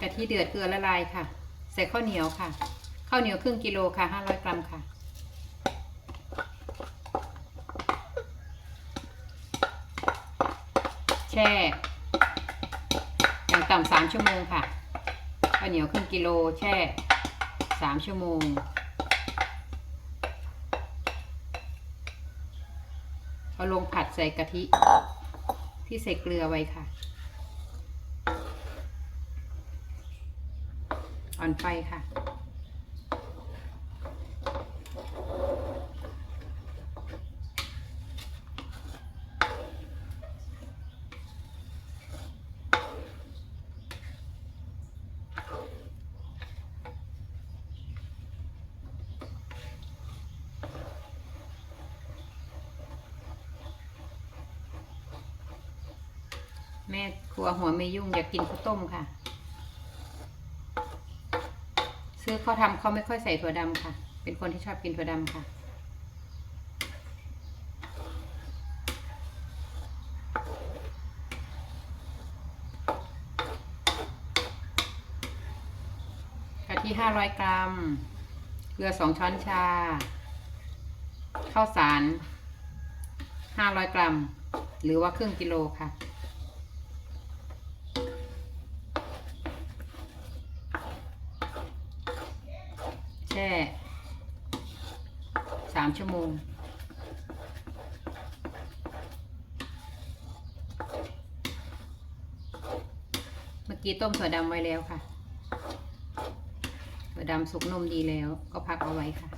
กะทิเดือดเกลือละลายค่ะ ใส่ข้าวเหนียวค่ะ ข้าวเหนียวครึ่งกิโลค่ะ500กรัมค่ะ แช่อย่างต่ำสามชั่วโมงค่ะ ข้าวเหนียวครึ่งกิโลแช่สามชั่วโมงเอาลงผัดใส่กะทิที่ใส่เกลือไว้ค่ะ อ่อนไฟค่ะ แม่ครัวหัวไม่ยุ่งอยากกินข้าวต้มค่ะ ซื้อเขาทำเขาไม่ค่อยใส่ถั่วดำค่ะ เป็นคนที่ชอบกินถั่วดำค่ะ กะทิห้าร้อยกรัม เกลือสองช้อนชา ข้าวสารห้าร้อยกรัม หรือว่าครึ่งกิโลค่ะ แช่สาม ชั่วโมง เมื่อกี้ต้มถั่วดำไว้แล้วค่ะถั่วดำสุกนมดีแล้วก็พักเอาไว้ค่ะ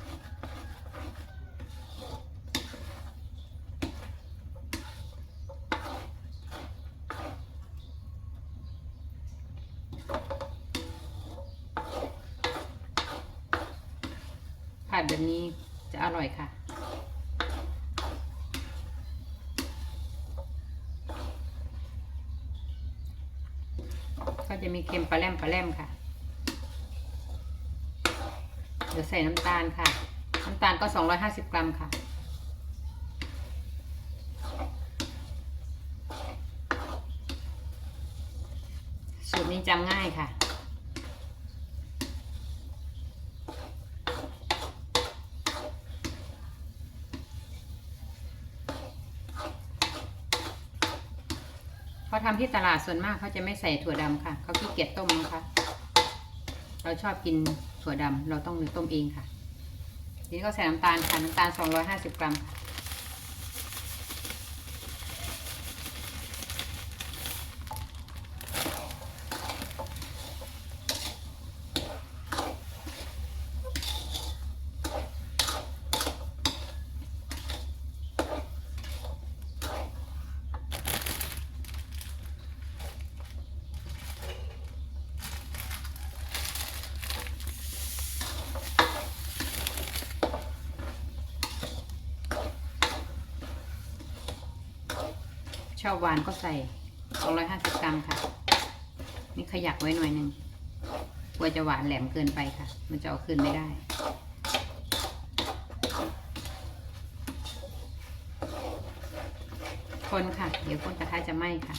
ผัดแบบนี้จะอร่อยค่ะ ก็จะมี เค็มปลาแรมปลาแรมค่ะ เดี๋ยวใส่น้ำตาลค่ะ น้ำตาลก็ 250 กรัมค่ะ สูตรนี้จำง่ายค่ะ เขาทำที่ตลาดส่วนมากเขาจะไม่ใส่ถั่วดำค่ะ เขาขี้เกียจต้มนะคะ เราชอบกินถั่วดำเราต้องต้มเองค่ะทีนี้ก็ใส่น้ำตาลค่ะ น้ำตาล 250 กรัมค่ะ ชอบหวานก็ใส่250 กรัมค่ะ นี่ขยักไว้หน่อยหนึ่งกลัวจะหวานแหลมเกินไปค่ะ มันจะเอาคืนไม่ได้ คนค่ะ เดี๋ยวคนกระทะจะไหม้ค่ะ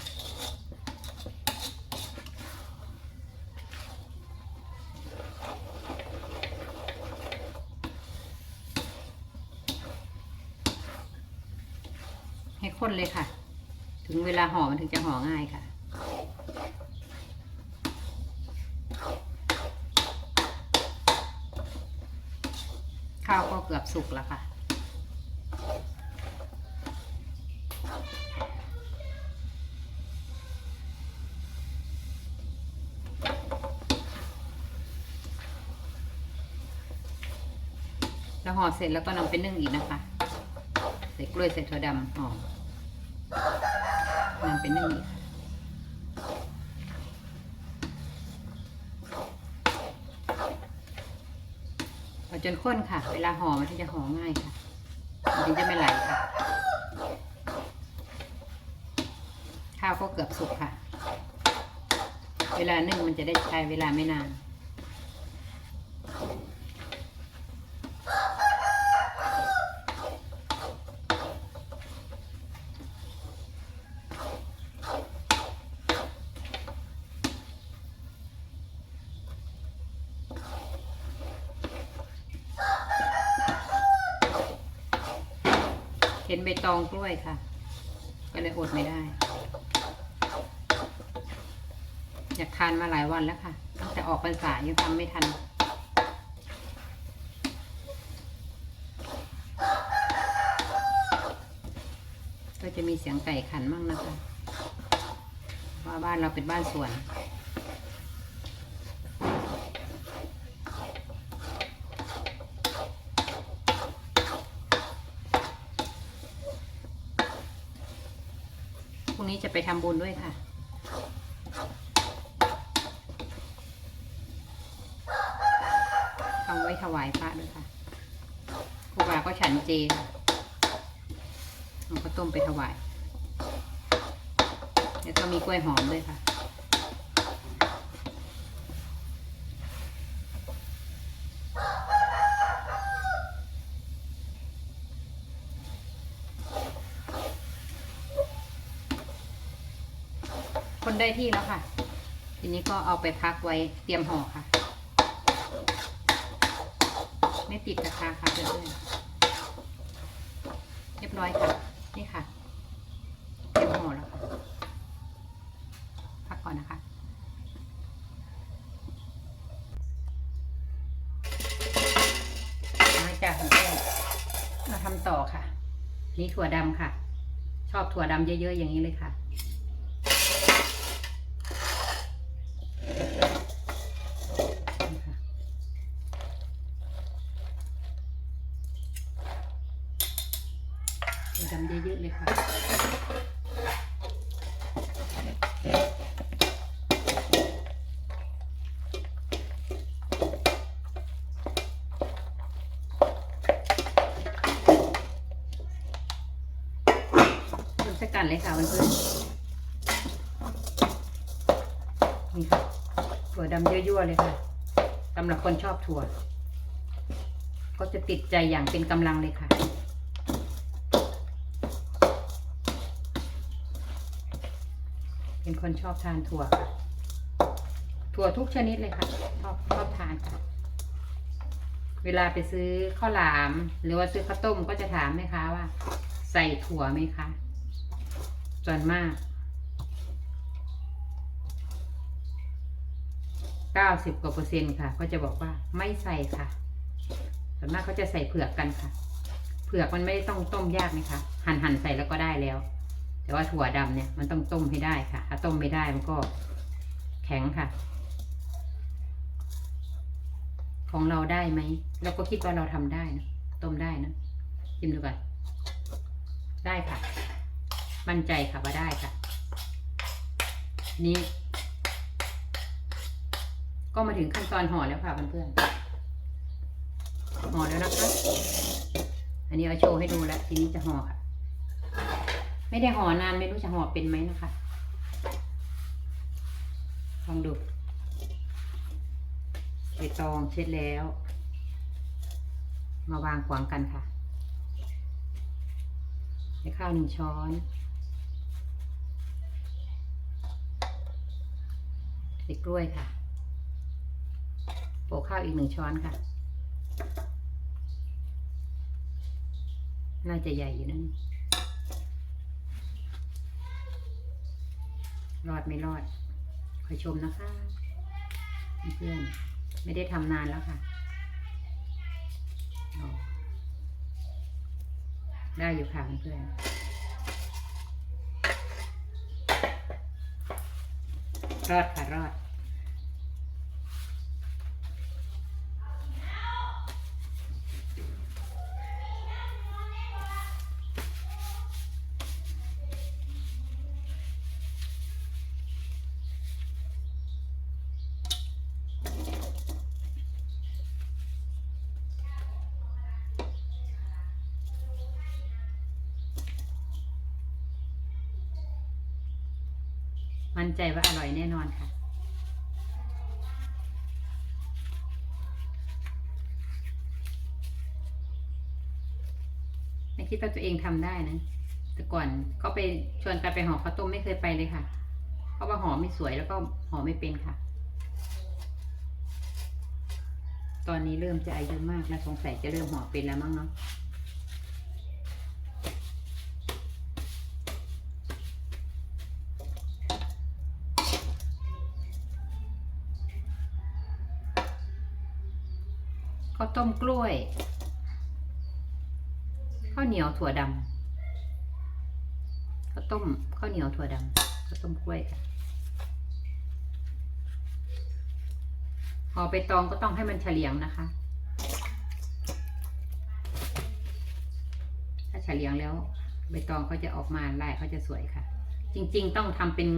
ให้ข้นเลยค่ะ ถึงเวลาห่อมันถึงจะห่อง่ายค่ะ ข้าวก็เกือบสุกแล้วค่ะแล้วห่อเสร็จแล้วก็นำไปนึ่งอีกนะคะ ใส่กล้วยใส่ถั่วดำห่อ นำไปนึ่งอีกค่ะเอาจนข้นค่ะ เวลาห่อมันจะห่อง่ายค่ะมันจะไม่ไหลค่ะ ข้าวก็เกือบสุกค่ะ เวลานึ่งมันจะได้ใช้เวลาไม่นาน เห็นใบตองกล้วยค่ะ ก็เลยอดไม่ได้ อยากทานมาหลายวันแล้วค่ะตั้งแต่ออกพรรษายังทำไม่ทันก็จะมีเสียงไก่ขันมั่งนะคะเพราะว่าบ้านเราเป็นบ้านสวน พรุ่งนี้ จะไปทำบุญด้วยค่ะ เอาไว้ถวายพระด้วยค่ะครูบาก็ฉันเจค่ะเอาข้าวต้มไปถวาย แล้วก็มีกล้วยหอมด้วยค่ะ ได้ที่แล้วค่ะ ทีนี้ก็เอาไปพักไว้เตรียมห่อค่ะ ไม่ติดกระทะค่ะเพื่อนเรียบร้อยค่ะ นี่ค่ะ เตรียมห่อแล้วค่ะพักก่อนนะคะมาจากของเพื่อนมาทำต่อค่ะ นี่ถั่วดำค่ะ ชอบถั่วดำเยอะๆอย่างนี้เลยค่ะ นี่ค่ะ ถั่วดำเยอะๆเลยค่ะทำสกัดเลยค่ะเพื่อนๆนี่ค่ะถั่วดำเยั่วๆเลยค่ะสำหรับคนชอบถั่ว ก็จะติดใจอย่างเป็นกำลังเลยค่ะ คนชอบทานถั่วค่ะ ถั่วทุกชนิดเลยค่ะ ชอบชอบทานค่ะ เวลาไปซื้อข้าวหลาม หรือว่าซื้อข้าวต้มก็จะถามแม่ค้าว่า ใส่ถั่วไหมคะส่วนมากเก้าสิบกว่าเปอร์เซ็นต์ค่ะ ก็จะบอกว่าไม่ใส่ค่ะส่วนมากเขาจะใส่เผือกกันค่ะ เผือกมันไม่ต้องต้มยากนะคะ หั่นหั่นใส่แล้วก็ได้แล้ว แต่ว่าถั่วดำเนี่ยมันต้องต้มให้ได้ค่ะ ถ้าต้มไม่ได้มันก็แข็งค่ะ ของเราได้ไหมเราก็คิดว่าเราทำได้นะต้มได้นะชิมดูก่อนได้ค่ะ มั่นใจค่ะว่าได้ค่ะ นี้ ก็มาถึงขั้นตอนห่อแล้วค่ะเพื่อนๆห่อแล้วนะคะ อันนี้เอาโชว์ให้ดูแล้ว ทีนี้จะห่อค่ะ ไม่ได้ห่อนานไม่รู้จะห่อเป็นไหมนะคะ ลองดูใบตองเช็ดแล้ว มาวางขวางกันค่ะใส่ข้าวหนึ่งช้อนใส่กล้วยค่ะโปะข้าวอีกหนึ่งช้อนค่ะ น่าจะใหญ่อยู่นั่น รอดไม่รอด คอยชมนะคะเพื่อนไม่ได้ทำนานแล้วค่ะ ได้อยู่ค่ะเพื่อนรอดค่ะรอด นใจว่าอร่อยแน่นอนค่ะ ไม่คิดว่าตัวเองทำได้นะ แต่ก่อนก็ไปชวนกันไปห่อข้าวต้มไม่เคยไปเลยค่ะ เพราะว่าห่อไม่สวยแล้วก็ห่อไม่เป็นค่ะ ตอนนี้เริ่มจะอายุมากแล้วสงสัยจะเริ่มห่อเป็นแล้วมั้งเนาะ ข้าวต้มกล้วย ข้าวเหนียวถั่วดำข้าวต้มข้าวเหนียวถั่วดำข้าวต้มกล้วยค่ะห่อใบตองก็ต้องให้มันเฉลียงนะคะ ถ้าเฉลียงแล้วใบตองเขาจะออกมาลายเขาจะสวยค่ะ จริง ๆ ต้องทำเป็น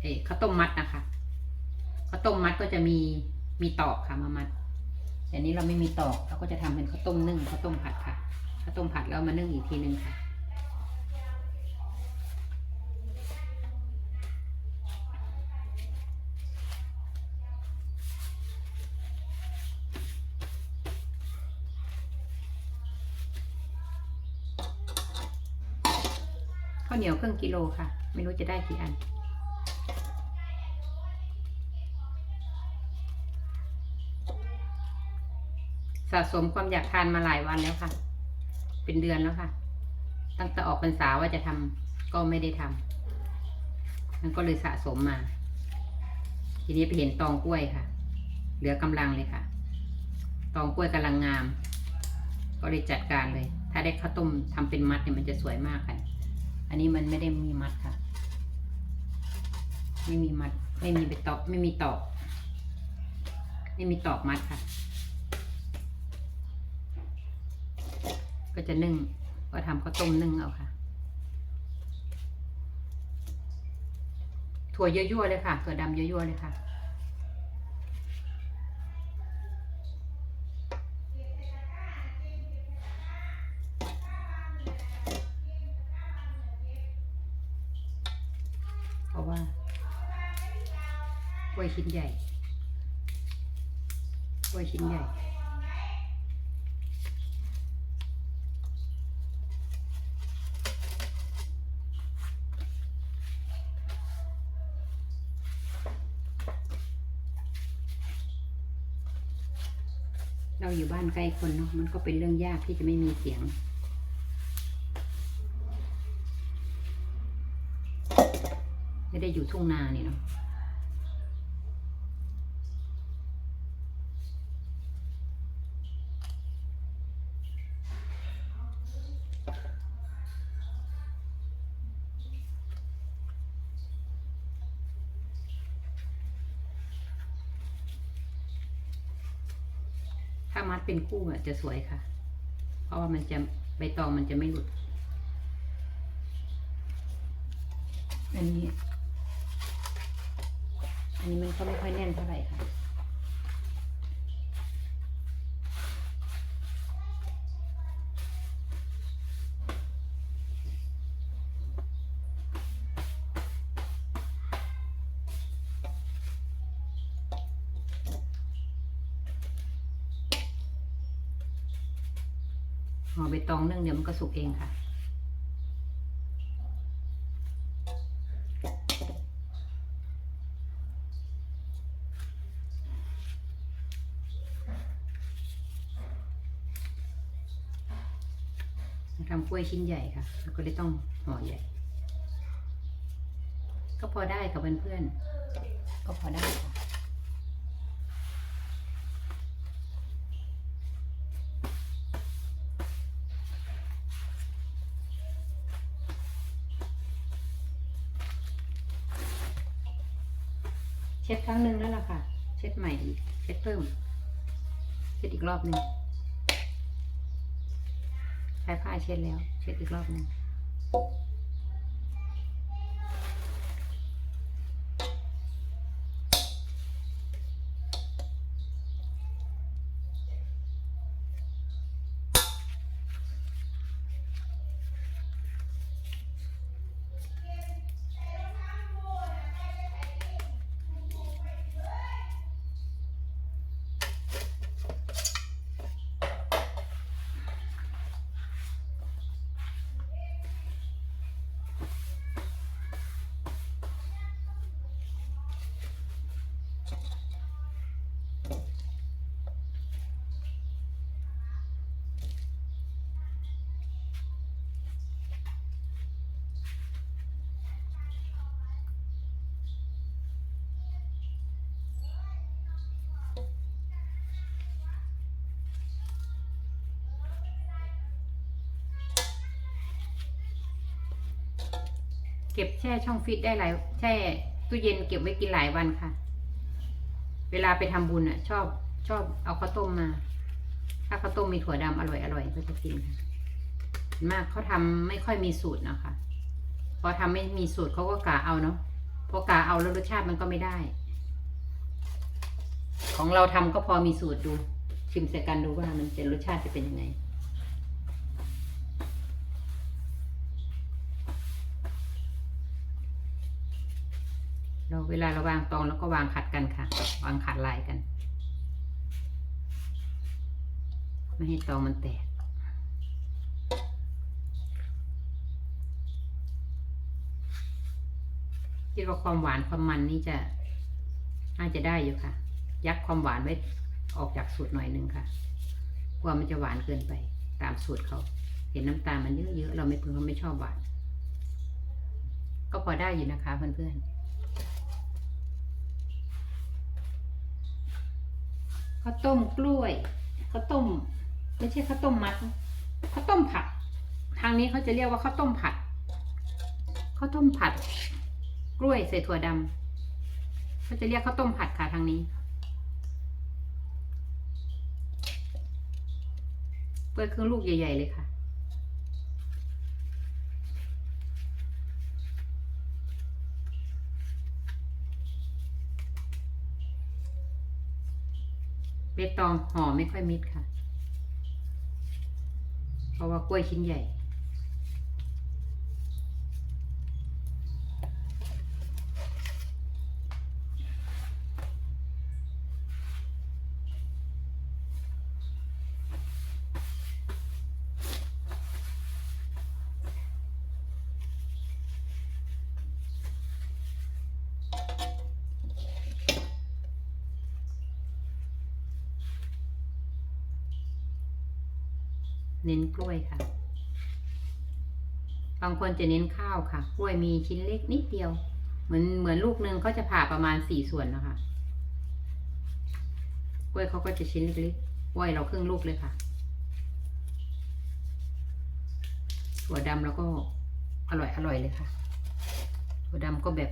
เอข้าวต้มมัดนะคะข้าวต้มมัดก็จะมีมีตอกค่ะมามัด แต่นี้เราไม่มีตอกเราก็จะทำเป็นข้าวต้มนึ่งข้าวต้มผัดค่ะข้าวต้มผัดแล้วมานึ่งอีกทีนึงค่ะ ข้าวเหนียวครึ่งกิโลค่ะ ไม่รู้จะได้กี่อันะสมความอยากทานมาหลายวันแล้วค่ะ เป็นเดือนแล้วค่ะ ตั้งแต่ออกพรรษาว่าจะทำก็ไม่ได้ทำมันก็เลยสะสมมา ทีนี้ไปเห็นตองกล้วยค่ะ เหลือกำลังเลยค่ะ ตองกล้วยกำลังงาม ก็เลยจัดการเลย ถ้าได้ข้าวต้มทำเป็นมัดเนี่ยมันจะสวยมากค่ะ อันนี้มันไม่ได้มีมัดค่ะ ไม่มีมัด ไม่มีไปตอกไม่มีตอก ไม่มีตอกมัดค่ะ ก็จะนึ่ง ก็ทำข้าวต้มนึ่งเอาค่ะ ถั่วยั่วๆเลยค่ะ ถั่วดำยั่วๆเลยค่ะเพราะว่ากล้วยชิ้นใหญ่กล้วยชิ้นใหญ่ เราอยู่บ้าน ใกล้คนเนาะมันก็เป็นเรื่องยากที่จะไม่มีเสียง ไม่ได้อยู่ทุ่งนาเนี่เนาะ มัดเป็นคู่อะจะสวยค่ะ เพราะว่ามันจะใบตองมันจะไม่หลุด อันนี้ อันนี้มันก็ไม่ค่อยแน่นเท่าไหร่ค่ะ ห่อใบตองนึ่งเดี๋ยวมันก็สุกเองค่ะ ทำกล้วยชิ้นใหญ่ค่ะแล้วก็เลยต้องห่อใหญ่ ก็พอได้ค่ะเพื่อนๆก็พอได้ค่ะ เช็ดครั้งหนึ่งแล้วล่ะค่ะ เช็ดใหม่อีก เช็ดเพิ่มเช็ดอีกรอบหนึ่งใช้ผ้าเช็ดแล้ว เช็ดอีกรอบหนึ่ง เก็บแช่ช่องฟิตได้หลายแช่ตู้เย็นเก็บไว้กินหลายวันค่ะ เวลาไปทำบุญอะ ชอบชอบเอาข้าวต้มมา ถ้าข้าวต้มมีถั่วดำอร่อยอร่อยก็จะกินค่ะมากเขาทำไม่ค่อยมีสูตรนะคะพอทำไม่มีสูตรเขาก็กาเอาเนาะพอกาเอาแล้วรสชาติมันก็ไม่ได้ ของเราทำก็พอมีสูตรดู ชิมใส่กันดูว่ามันจะรสชาติจะเป็นยังไง เวลาเราวางตองแล้วก็วางขัดกันค่ะ วางขัดลายกัน ไม่ให้ตองมันแตกคิดว่าความหวานความมันนี่จะน่าจะได้อยู่ค่ะ ยักความหวานไว้ออกจากสูตรหน่อยหนึ่งค่ะกลัวมันจะหวานเกินไป ตามสูตรเขา เห็นน้ำตาลมันเยอะๆเราไม่เพิ่งไม่ชอบหวาน ก็พอได้อยู่นะคะเพื่อนๆ ข้าวต้มกล้วยข้าวต้ม ไม่ใช่ข้าวต้มมัดข้าวต้มผัด ทางนี้เขาจะเรียกว่าข้าวต้มผัดข้าวต้มผัด กล้วยใส่ถั่วดำเขาจะเรียกข้าวต้มผัดค่ะทางนี้ เปิดเครื่องลูกใหญ่ ๆ เลยค่ะ เบตองห่อไม่ค่อยมิดค่ะ เพราะว่ากล้วยชิ้นใหญ่ คนจะเน้นข้าวค่ะ กล้วยมีชิ้นเล็กนิดเดียว เหมือนเหมือนลูกหนึ่งเขาจะผ่าประมาณสี่ส่วนนะคะ กล้วยเขาก็จะชิ้นเล็กๆ กล้วยเราครึ่งลูกเลยค่ะ ถั่วดำแล้วก็อร่อยอร่อยเลยค่ะ ถั่วดำก็แบบ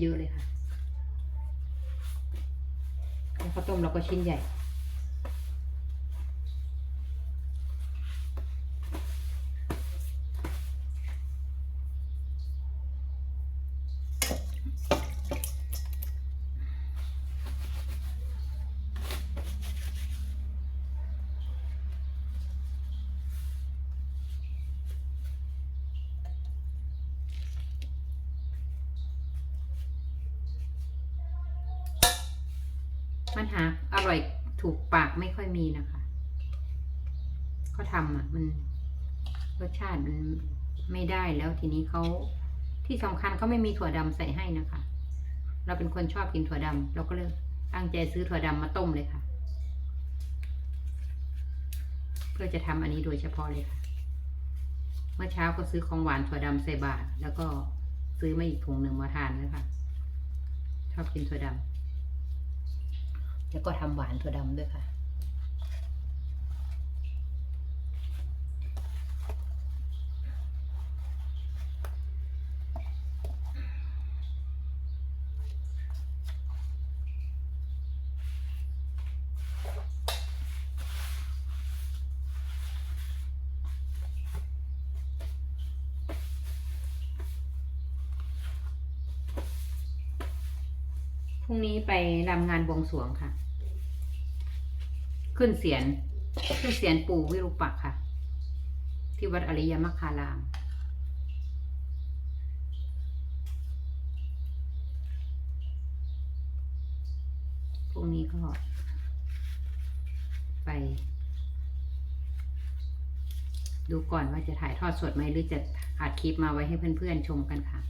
เยอะๆเลยค่ะ แล้วข้าวต้มเราก็ชิ้นใหญ่ มันหาอร่อยถูกปากไม่ค่อยมีนะคะเขาทำอะ มันรส ชาติมันไม่ได้แล้วทีนี้เขาที่สำคัญเขาไม่มีถั่วดำใส่ให้นะคะ เราเป็นคนชอบกินถั่วดำเราก็เลยตั้งใจซื้อถั่วดำมาต้มเลยค่ะ เพื่อจะทำอันนี้โดยเฉพาะเลยค่ะ เมื่อเช้าก็ซื้อของหวานถั่วดำใส่บาตรแล้วก็ซื้อมาอีกถุงหนึ่งมาทานเลยค่ะ ชอบกินถั่วดำแล้วก็ทำหวานถั่วดำด้วยค่ะ ไปรำงานบวงสรวงค่ะ ขึ้นเสียน ขึ้นเสียนปู่วิรูปักค่ะ ที่วัดอริยมรรคาราม พรุ่งนี้ก็ ไป ดูก่อนว่าจะถ่ายทอดสดไหมหรือจะอัดคลิปมาไว้ให้เพื่อนๆชมกันค่ะ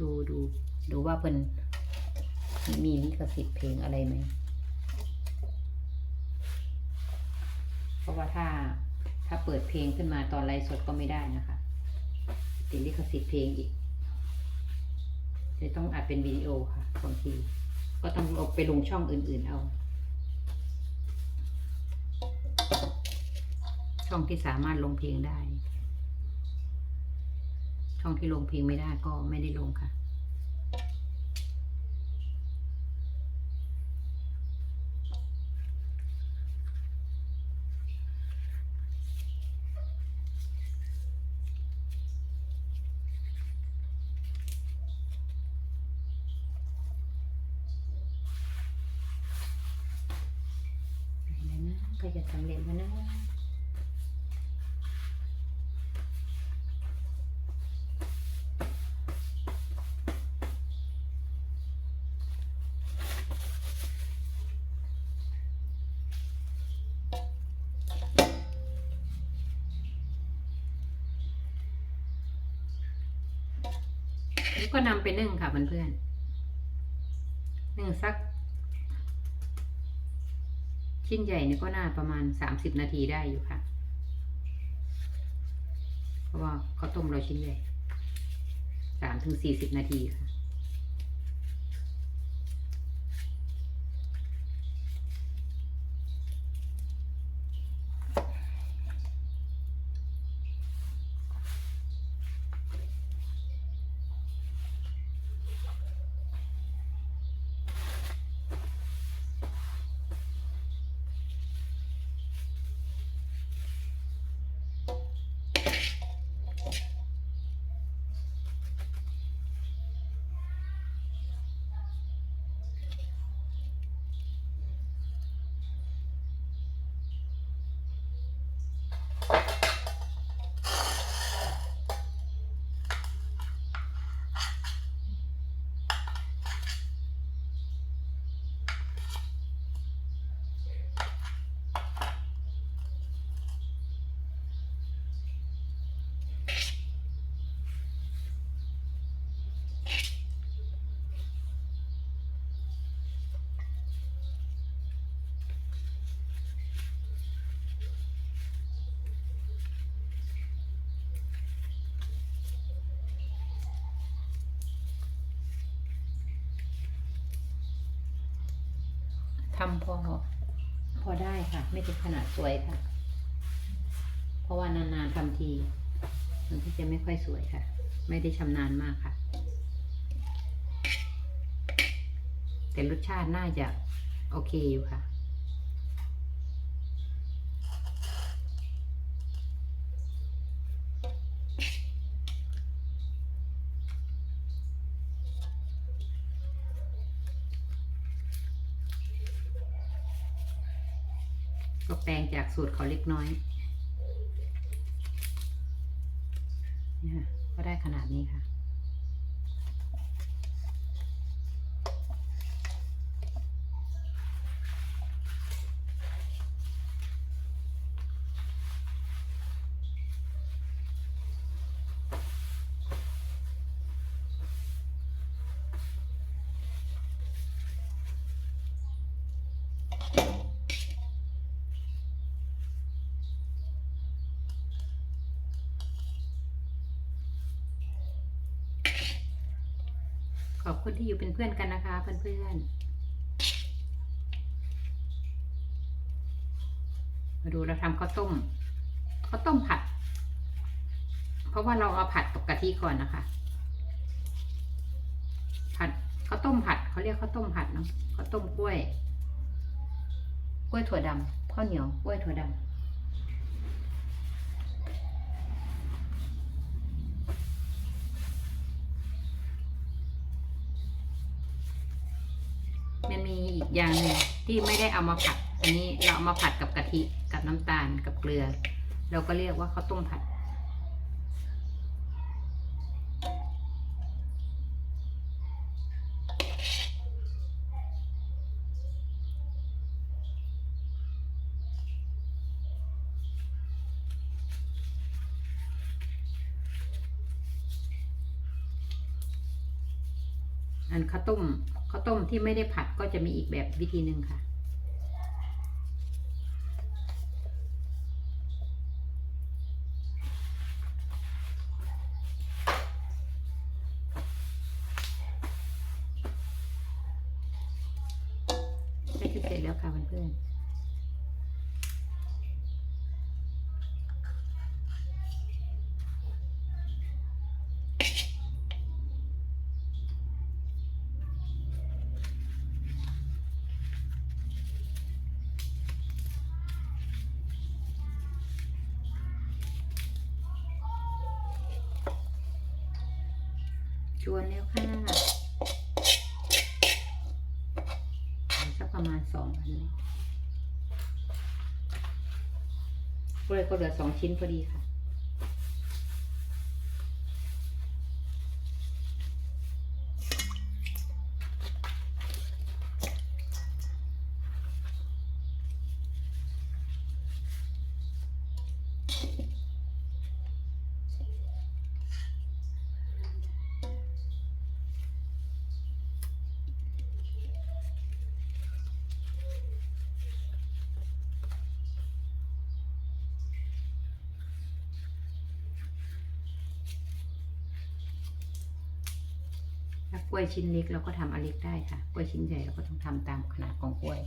ดูดู ดูว่าเป็นมีลิขสิทธิ์เพลงอะไรไหม เพราะว่าถ้าถ้าเปิดเพลงขึ้นมาตอนไลฟ์สดก็ไม่ได้นะคะ ติดลิขสิทธิ์เพลงอีกเลยต้องอัดเป็นวิดีโอค่ะบางทีก็ต้องลบไปลงช่องอื่นๆเอา ช่องที่สามารถลงเพลงได้ ช่องที่ลงเพลงไม่ได้ก็ไม่ได้ลงค่ะ ไปแล้วนะก็จะสำเร็จแล้วนะ นี่ ก็นำไปนึ่งค่ะเพื่อนๆนึ่งสัก ชิ้นใหญ่นี่ก็น่าประมาณสามสิบนาทีได้อยู่ค่ะ เพราะว่าข้าวต้มเราชิ้นใหญ่สามถึงสี่สิบนาทีค่ะ ทำพอ พอได้ค่ะ ไม่ถึงขนาดสวยค่ะ เพราะว่านานๆทำที มันที่จะไม่ค่อยสวยค่ะ ไม่ได้ชำนาญมากค่ะ แต่รสชาติน่าจะโอเคอยู่ค่ะ ก็แปลงจาก สูตรเขาเล็กน้อยเนี่ยค่ะก็ได้ขนาดนี้ค่ะ คุณที่อยู่เป็นเพื่อนกันนะคะเพื่อนๆ มาดูเราทำข้าวต้มข้าวต้มผัด เพราะว่าเราเอาผัดกับกะทิก่อนนะคะ ผัดข้าวต้มผัดเขาเรียกข้าวต้มผัดเนาะข้าวต้มกล้วย กล้วยถั่วดำข้าวเหนียวกล้วยถั่วดำ มันมี อย่างหนึ่งที่ไม่ได้เอามาผัด อันนี้เราเอามาผัดกับกะทิกับน้ำตาลกับเกลือ เราก็เรียกว่าข้าวต้มผัด อันข้าวต้ม ข้าวต้มที่ไม่ได้ผัดก็จะมีอีกแบบวิธีหนึ่งค่ะ ใกล้จะเสร็จแล้วค่ะเพื่อนๆ ชวนแล้วค่ะสักประมาณสองอันนี้ก็เลยก็เหลือสองชิ้นพอดีค่ะ กล้วยชิ้นเล็กเราก็ทำอันเล็กได้ค่ะ กล้วยชิ้นใหญ่เราก็ต้องทำตามขนาดของกล้วย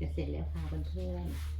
จะเสร็จแล้วค่ะเพื่อนๆ